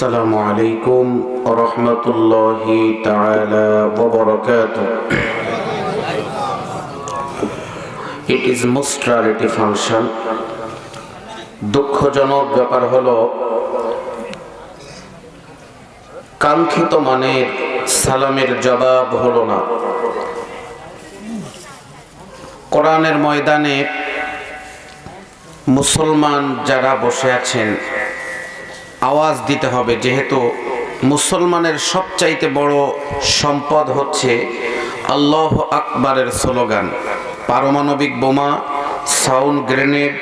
السلام عليكم ورحمة الله تعالى وبركاته It is most rarity function দুঃখজনক ব্যাপার হলো কাঙ্ক্ষিত মানের সালামের জবাব হলো না কোরআনের ময়দানে মুসলমান যারা বসে আছেন আওয়াজ দিতে হবে, যেহেতু মুসলমানের সবচাইতে বড় সম্পদ হচ্ছে আল্লাহ আকবরের স্লোগান। পারমাণবিক বোমা, সাউন্ড গ্রেনেড,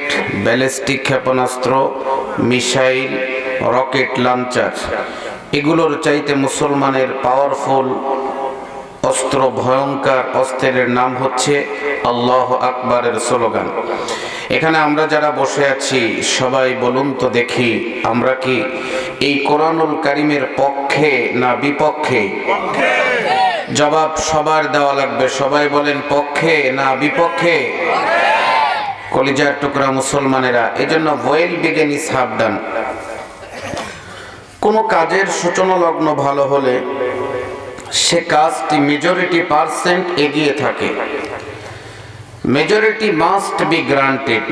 ব্যালিস্টিক ক্ষেপণাস্ত্র, মিসাইল, রকেট লঞ্চার। এগুলোর চাইতে মুসলমানের পাওয়ারফুল, অস্ত্র ভয়ঙ্কর অস্ত্রের নাম হচ্ছে আল্লাহ আকবরের স্লোগান। এখানে আমরা যারা বসে আছি সবাই বলুন তো দেখি আমরা কি এই কোরআনুল কারিমের পক্ষে না বিপক্ষে? জবাব সবার দেওয়া লাগবে। সবাই বলেন পক্ষে না বিপক্ষে? কলিজার টুকরা মুসলমানেরা এজন্য ওয়েল বিগেন সাবধান কোনো কাজের সূচনা লগ্ন ভালো হলে সে কাজটি মেজরিটি পার্সেন্ট এগিয়ে থাকে। Majority must be granted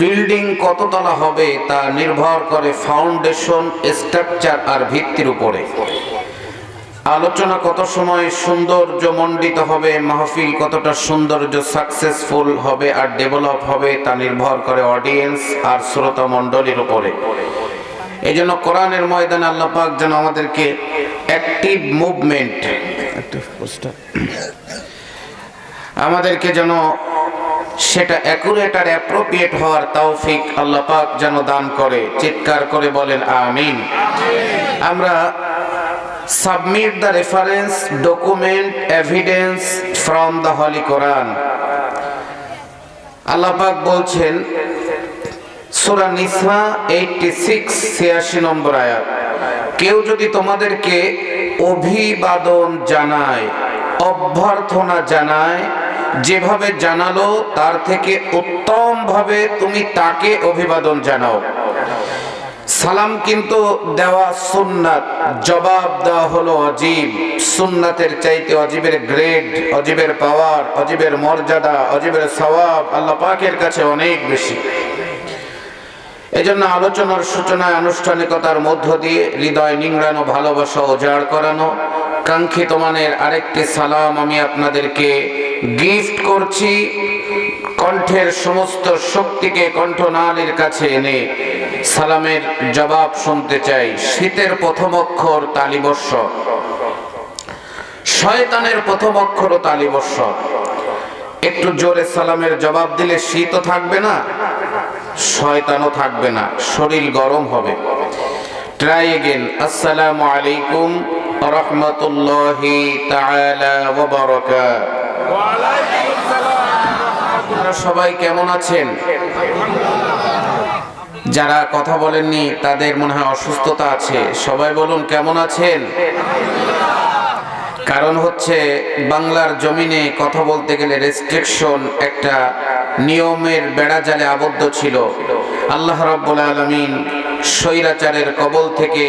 building কততলা হবে তা নির্ভর করে ফাউন্ডেশন স্ট্রাকচার আর ভিত্তির উপরে। আলোচনা কত সময় সৌন্দর্য মণ্ডিত হবে, মাহফিল কতটা সৌন্দর্য সাকসেসফুল হবে আর ডেভেলপ হবে তা নির্ভর করে অডিয়েন্স আর শ্রোতা মণ্ডলীর উপরে। এই জন্য কোরআনের ময়দানে আল্লাহ পাক যেন আমাদেরকে অ্যাক্টিভ মুভমেন্ট আমাদেরকে যেন সেটা অ্যাকুরেট আর অ্যাপ্রোপ্রিয়েট হওয়ার তৌফিক আল্লাহ পাক যেন দান করে, চিৎকার করে বলেন, আমিন। আমরা submit the reference document evidence from the holy Quran Allah পাক বলছেন, সূরা নিসা 86 86 নম্বর আয়াত, কেউ যদি তোমাদেরকে অভিবাদন জানায়, অভ্যর্থনা জানায় যেভাবে জানালো, তার থেকে উত্তম ভাবে তুমি তাকে অভিবাদন জানাও। সালাম কিন্তু দেওয়া সুন্নাত, জবাব দেওয়া হলো অজীব। সুন্নাতের চাইতে অজীবের গ্রেড অজীবের পাওয়ার অজীবের মর্যাদা, অজীবের সওয়াব আল্লাহ পাকের কাছে অনেক বেশি। এজন্য আলোচনার সূচনায় আনুষ্ঠানিকতার মধ্য দিয়ে হৃদয় নিংড়ানো, ভালোবাসা উজাড় করানো, কাঙ্ক্ষিত মানের আরেকটি সালাম আমি আপনাদেরকে গিফট করছি। কণ্ঠের সমস্ত শক্তিকে কণ্ঠনালীর কাছে এনে সালামের জবাব শুনতে চাই। শীতের প্রথম অক্ষর তালিবর্ষ। শয়তানের প্রথম অক্ষর তালিবর্ষ। একটু জোরে সালামের জবাব দিলে শীতও থাকবে না। শয়তানও থাকবে না শরীর গরম হবে। ট্রাই এগেন আসসালামু আলাইকুম রহমতুল্লাহি তাআলা ওয়া বারাকাতুহু। আপনারা সবাই কেমন আছেন? যারা কথা বলেননি তাদের মনে হয় অসুস্থতা আছে। সবাই বলুন কেমন আছেন? কারণ হচ্ছে বাংলার জমিনে কথা বলতে গেলে রেস্ট্রিকশন একটা নিয়মের বেড়াজালে আবদ্ধ ছিল। আল্লাহ রাব্বুল আলামিন স্বৈরাচারের কবল থেকে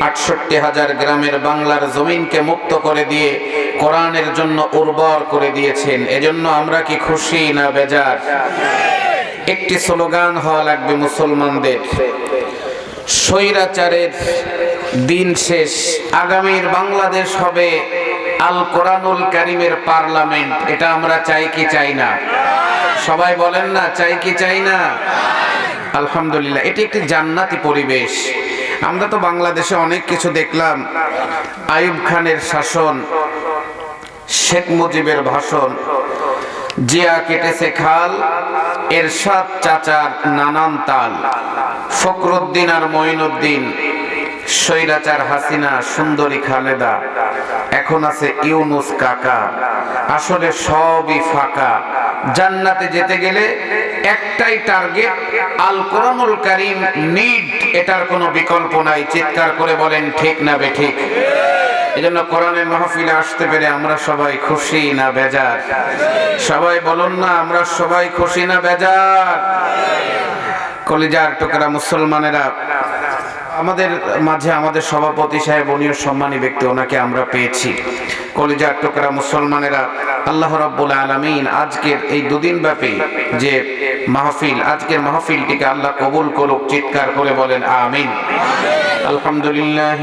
আটষট্টি হাজার গ্রামের বাংলার জমিনকে মুক্ত করে দিয়ে কোরআনের জন্য উর্বর করে দিয়েছেন। এজন্য আমরা কি খুশি না বেজার? একটি স্লোগান হওয়া লাগবে মুসলমানদের। স্বৈরাচারের দিন শেষ। আগামীর বাংলাদেশ হবে আল কোরআনুল কারিমের পার্লামেন্ট, এটা আমরা চাই কি চাই না? সবাই বলেন না, চাই কি চাই না? আলহামদুলিল্লাহ, এটি একটি জান্নাতি পরিবেশ। আমরা তো বাংলাদেশে অনেক কিছু দেখলাম। আয়ুব খানের শাসন, শেখ মুজিবের ভাষণ, জিয়া কেটেছে খাল, এরশাদ চাচার নানান তাল, ফখরুদ্দিন আর মঈনুদ্দিন স্বৈরাচার হাসিনা, সুন্দরী খালেদা, এখন আছে ইউনুস কাকা। আসলে সবই ফাঁকা। জান্নাতে যেতে গেলে একটাই টার্গেট আল কোরআনুল কারীম নিড এটার কোনো বিকল্প নাই। চিৎকার করে বলেন, ঠিক না বে, ঠিক। এজন্য কোরআনের মাহফিলে আসতে পেরে আমরা সবাই খুশি না বেজার? সবাই বলুন না, আমরা সবাই খুশি না বেজার? কলিজার টুকরা মুসলমানেরা আমাদের মাঝে আমাদের সভাপতি সাহেব, উনিও সম্মানী ব্যক্তি, ওনাকে আমরা পেয়েছি। কলিজার টোকরা মুসলমানেরা, আল্লাহ রাব্বুল আলামিন আজকের এই দুদিন ব্যাপী যে মাহফিল, আজকের মাহফিলটিকে আল্লাহ কবুল করুক, চিৎকার করে বলেন, আমিন। আলহামদুলিল্লাহ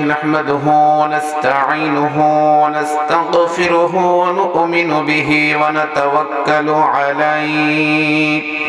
নাস্তাগফিরুহু ওয়া নু'মিনু বিহি ওয়া নাতাওয়াক্কালু আলাইহি।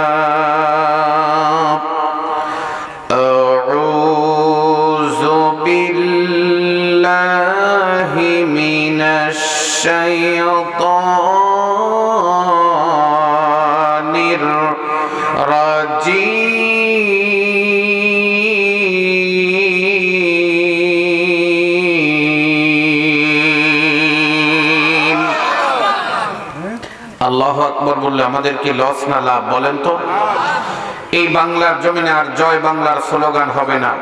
الشيطان الرجيم আল্লাহ আকবর বললে আমাদের কি লস না লাভ বলেন তো এই বাংলার জমিনে আর জয় বাংলার স্লোগান হবে না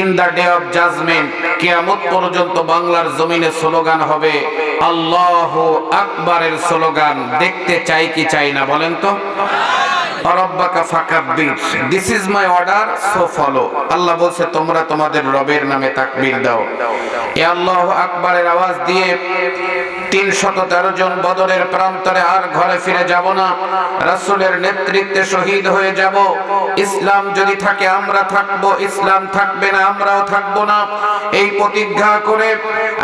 In the day of judgement কিয়ামত পর্যন্ত বাংলার জমিনে স্লোগান হবে, আল্লাহ আকবরের স্লোগান, দেখতে চাই কি চাই না? বলেন তো। This is my order so follow আল্লাহ বলছে, তোমরা তোমাদের রবের নামে তাকবীর দাও। এ আল্লাহ আকবরের আওয়াজ দিয়ে তিনশত তেরো জন বদরের প্রান্তরে আর ঘরে ফিরে যাব না। রাসূলের নেতৃত্বে শহীদ হয়ে যাব। ইসলাম যদি থাকে, আমরা থাকব। ইসলাম থাকবে না, আমরাও থাকব না। এই প্রতিজ্ঞা করে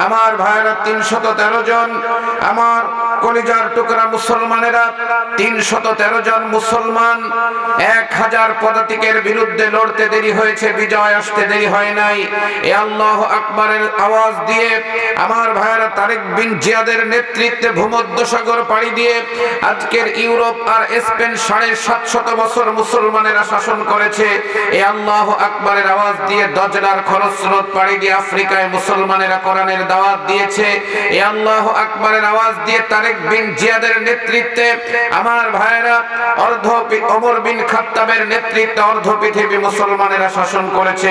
আমার ভাইরা তিনশত তেরো জন, আমার কলিজার টুকরা মুসলমানেরা তিনশত তেরো জন মুসলমান, এক হাজার পদাতিকের বিরুদ্ধে লড়তে দেরি হয়েছে, বিজয় আসতে দেরি হয় নাই। এ আল্লাহ আকবরের আওয়াজ দিয়ে আমার ভাইরা তারেক বিন জিয়াদের নেতৃত্বে ভূমধ্য সাগর পাড়ি দিয়ে আজকের ইউরোপ আর স্পেন সাড়ে সাতশত বছর মুসলমানেরা শাসন করেছে। এ আল্লাহ আকবরের আওয়াজ দিয়ে দজলার খরচ স্রোত পাড়ি দিয়ে আফ্রিকায় মুসলমানেরা কোরআনের দাওয়াত দিয়েছে। এ আল্লাহ আকবরের আওয়াজ দিয়ে তারেক বিন জিয়াদের নেতৃত্বে আমার ভাইয়েরা অর্ধ অমর বিন খাত্তাবের নেতৃত্বে অর্ধ পৃথিবী মুসলমানেরা শাসন করেছে।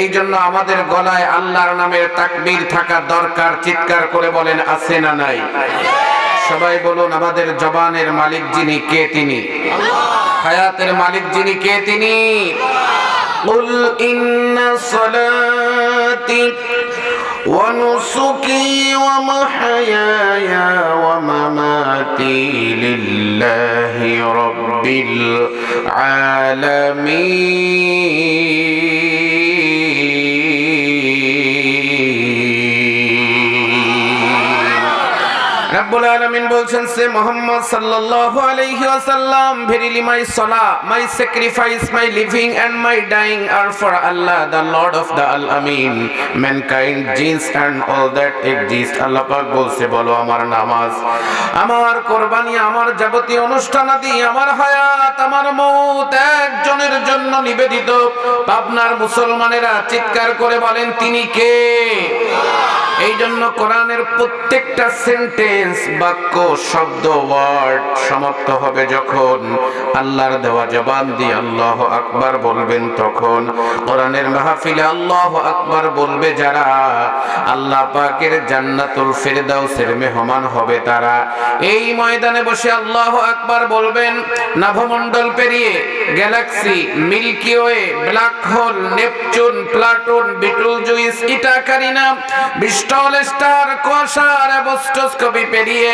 এই জন্য আমাদের গলায় আল্লাহর নামের তাকবীর থাকা দরকার, চিৎকার করে বলেন আছে না। নাই সবাই বলুন আমাদের জবানের মালিক যিনি কে তিনি হায়াতের মালিক যিনি কে তিনি قل إن صلاتي ونسكي ومحياي ومماتي لله رب العالمين আল্লাহ আল্লাহ আমার নামাজ, আমার কোরবানি, আমার যাবতীয় অনুষ্ঠানাদি আমার হায়াত, আমার মৌত একজনের জন্য নিবেদিত। পাবনার মুসলমানেরা চিৎকার করে বলেন, তিনি কে? এই জন্য কোরআনের প্রত্যেকটা সেন্টেন্স বাক্য, শব্দ ওয়ার্ড সমাপ্ত হবে যখন আল্লাহর দেওয়া জবান দিয়ে আল্লাহ আকবার বলবেন তখন কোরআনের মাহফিলে আল্লাহ আকবার বলবে যারা আল্লাহ পাকের জান্নাতুল ফেরদাউসের মেহমান হবে তারা। এই ময়দানে বসে আল্লাহ আকবার বলবেন, নাভমণ্ডল পেরিয়ে galaxy, milky way, black hole, Neptune, platoon বিটুল জুইস ইটাকারিনা বিস্টল স্টার কুয়াশার অ্যাবস্টোস্কোপি পেরিয়ে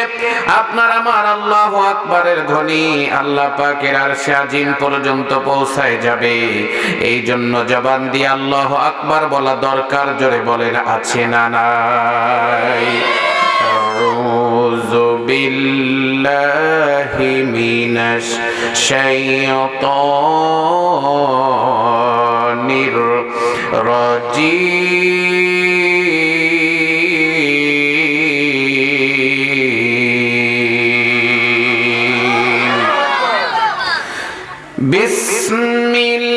আপনার আমার আল্লাহ আকবারের ধ্বনি আল্লাহ পাকের আর আজিম পর্যন্ত পৌঁছায় যাবে এই জন্য জবান দিয়ে আল্লাহ আকবার বলা দরকার জোরে বলেন আছে না নাই أعوذ بالله من الشيطان الرجيم بسم الله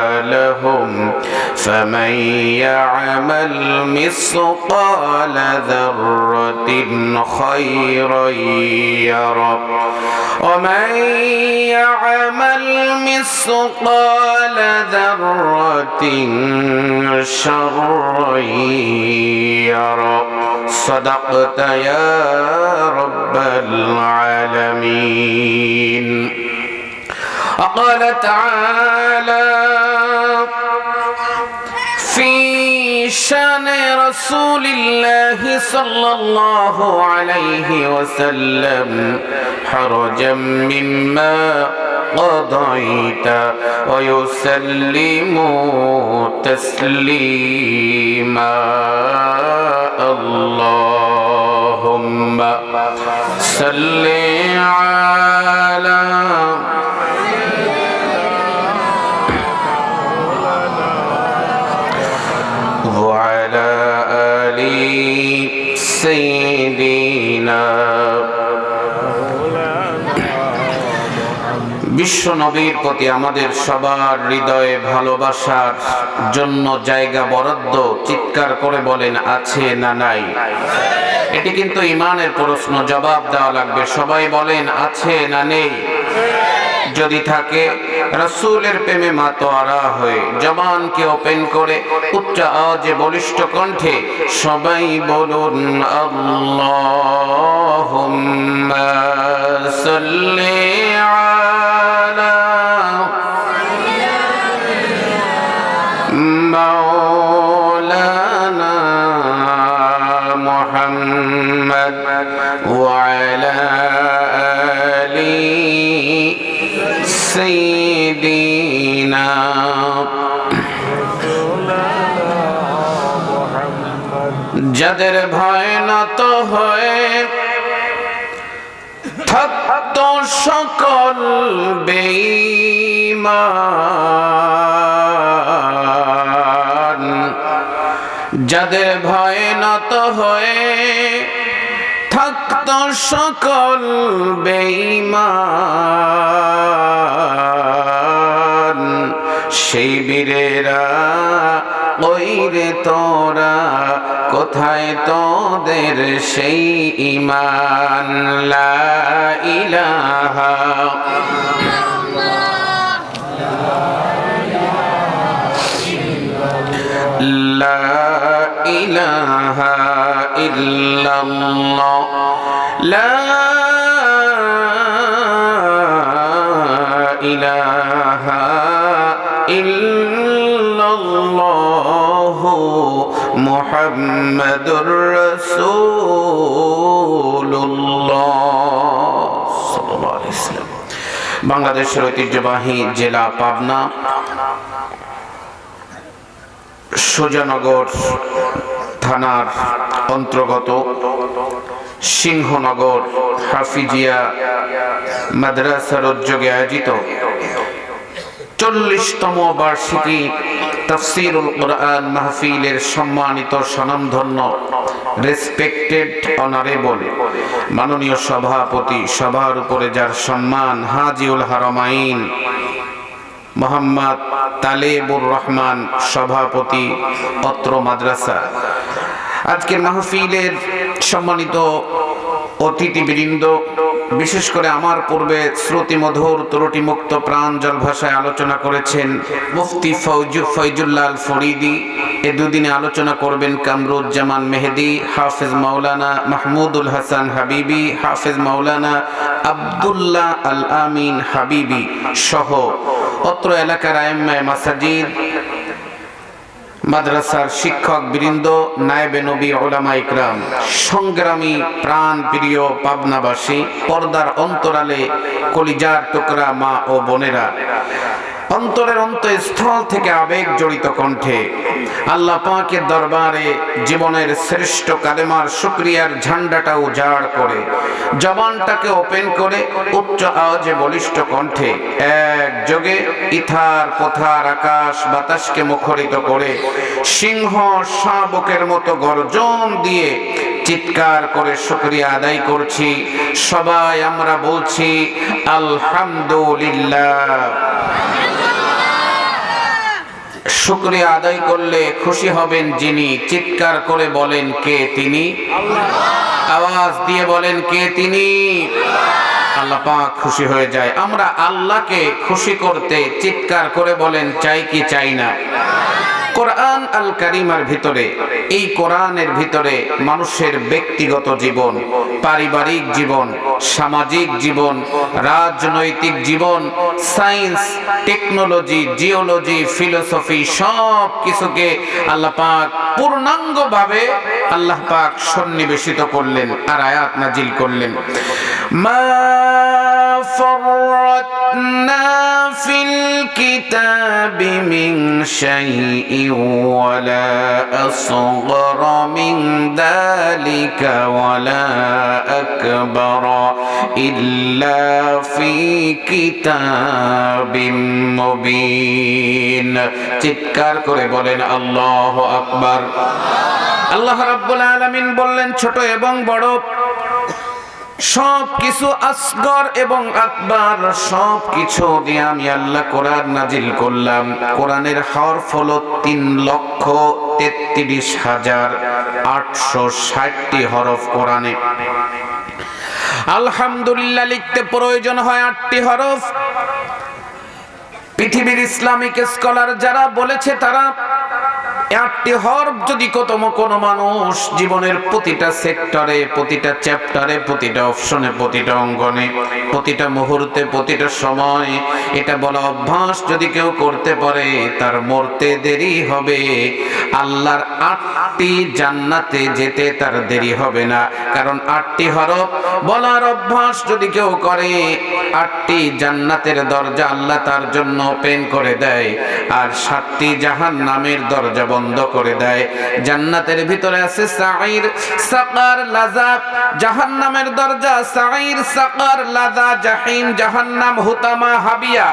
فمن يعمل مثقال ذرة خيرا يره. ومن يعمل مثقال ذرة شرا يره. صدقت يا رب العالمين. وقال تعالى شان رسول الله صلى الله عليه وسلم حرجا مما قضيت ويسلم تسليما. اللهم صل على বিশ্ব নবীর প্রতি আমাদের সবার হৃদয়ে ভালোবাসার জন্য জায়গা বরাদ্দ চিৎকার করে বলেন, আছে না নাই? এটি কিন্তু ইমানের প্রশ্ন, জবাব দেওয়া লাগবে। সবাই বলেন, আছে না নেই? যদি থাকে, রসুলের প্রেমে মাতোয়ারা হয়ে জবানকে ওপেন করে উচ্চ আওয়াজে বলিষ্ঠ কণ্ঠে, সবাই বলুন, আল্লাহুম্মা সাল্লি আলা مولانا محمد وعلى آل سيدنا যাদের ভয় নত হয়ে থাকত সকল বেঈমান যাদের ভয় নত হয়ে থাকত সকল বেঈমান। সেই বীরেরা, ওই রে তোরা, কোথায় তোদের সেই ইমান লা ইলাহা إلا الله لا إله إلا الله محمد رسول الله صلى الله عليه وسلم বাংলাদেশের ঐতিহ্যবাহী জেলা পাবনা সুজানগর থানার অন্তর্গত সিংহনগর হাফিজিয়া মাদ্রাসার উদ্যোগে আয়োজিত চল্লিশতম বার্ষিকী তফসিরুল কোরআন মাহফিলের সম্মানিত স্বনামধন্য রেসপেক্টেড অনারেবল মাননীয় সভাপতি সভার উপরে যার সম্মান হাজিউল হারমাইন মোহাম্মদ তালেবুর রহমান সভাপতি অত্র মাদ্রাসা। আজকের মাহফিলের সম্মানিত অতিথিবৃন্দ, বিশেষ করে আমার পূর্বে শ্রুতি মধুর ত্রুটি মুক্ত প্রাঞ্জল ভাষায় আলোচনা করেছেন মুফতি ফৌজু ফৈজুল্লাল ফরিদি। এ দুদিনে আলোচনা করবেন কামরুজ্জামান মেহেদি, হাফেজ মাওলানা মাহমুদুল হাসান হাবিবি, হাফেজ মাওলানা আব্দুল্লাহ আল আমিন হাবিবি সহ অত্র এলাকার আইম্মায় মাসাজিদ মাদ্রাসার শিক্ষক বৃন্দ, নায়েবে নবী ওলামা ইকরাম, সংগ্রামী, প্রাণ প্রিয় পাবনাবাসী, পর্দার অন্তরালে কলিজার টুকরা মা ও বোনেরা। অন্তরের অন্তঃস্থল থেকে আবেগ জড়িত কণ্ঠে আল্লাহ পাকের দরবারে জীবনের শ্রেষ্ঠ কালেমার শুক্রিয়ার ঝান্ডাটা উজাড় করে, জবানটাকে ওপেন করে উচ্চ আওয়াজে বলিষ্ঠ কণ্ঠে এক যোগে ইথার পথার আকাশ বাতাসকে মুখরিত করে সিংহ শাবকের মতো গর্জন দিয়ে চিৎকার করে শুক্রিয়া আদায় করছি। সবাই আমরা বলছি, আলহামদুলিল্লাহ। শুক্রিয়া আদায় করলে খুশি হবেন যিনি। চিৎকার করে বলেন কে তিনি? আওয়াজ দিয়ে বলেন কে তিনি? আল্লাহ পাক খুশি হয়ে যায়। আমরা আল্লাহকে খুশি করতে চিৎকার করে বলেন চাই কি চাই না? কোরআন আল কারিমার ভিতরে, এই কোরআনের ভিতরে মানুষের ব্যক্তিগত জীবন, পারিবারিক জীবন, সামাজিক জীবন, রাজনৈতিক জীবন, সায়েন্স, টেকনোলজি, জিওলজি, ফিলোসফি সব কিছুকে আল্লাহ পাক পূর্ণাঙ্গভাবে আল্লাহ পাক সন্নিবেশিত করলেন আর আয়াত নাজিল করলেন। মা ফররাতনা في الكتاب من شيء ولا أصغر من ذلك ولا أكبر إلا في كتاب مبين চিৎকার করে বলেন আল্লাহ আকবার আল্লাহ রাব্বুল আলামিন বললেন ছোট এবং বড় সব কিছু আসগর এবং আকবার সব কিছু দিয়ে আমি আল্লাহ কোরআন নাজিল করলাম। কোরআনের হরফ হলো তিন লক্ষ তেত্রিশ হাজার আটশো ষাটটি হরফ কোরআনে। আলহামদুলিল্লাহ লিখতে প্রয়োজন হয় আটটি হরফ। পৃথিবীর ইসলামিক স্কলার যারা বলেছে তারা একটি হরফ যদি কতম কোনো মানুষ জীবনের প্রতিটা সেক্টরে, প্রতিটা চ্যাপ্টারে, প্রতিটা অপশনে, প্রতিটা অঙ্গনে, প্রতিটা মুহূর্তে, প্রতিটা সময় এটা বলা অভ্যাস, যদি কেউ করতে পারে তার মরতে দেরি হবে। আল্লাহর আটটি জান্নাতে যেতে তার দেরি হবে না। কারণ আটটি হরফ বলার অভ্যাস যদি কেউ করে, আটটি জান্নাতের দরজা আল্লাহ তার জন্য ওপেন করে দেয়। আর সাতটি জাহান নামের দরজা বন্ধ করে দেয়। জান্নাতের ভিতরে আছে সাইর সাকার লাজা জাহান্নামের দরজা সাইর সাকার, লাজা জাহিম জাহান্নাম, হুতামা, হাবিয়া।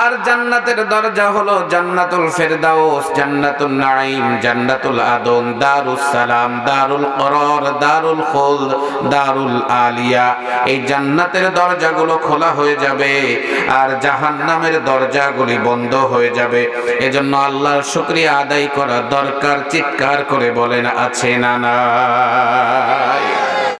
আর জান্নাতের দরজা হলো জান্নাতুল ফেরদাউস জান্নাতুল নাঈম, জান্নাতুল আদন, দারুস সালাম, দারুল করার, দারুল খুলদ, দারুল আলিয়া। এই জান্নাতের দরজাগুলো খোলা হয়ে যাবে আর জাহান্নামের দরজাগুলি বন্ধ হয়ে যাবে। এজন্য আল্লাহর শুকরিয়া আদায় করা দরকার চিৎকার করে বলেন আছে না নাই?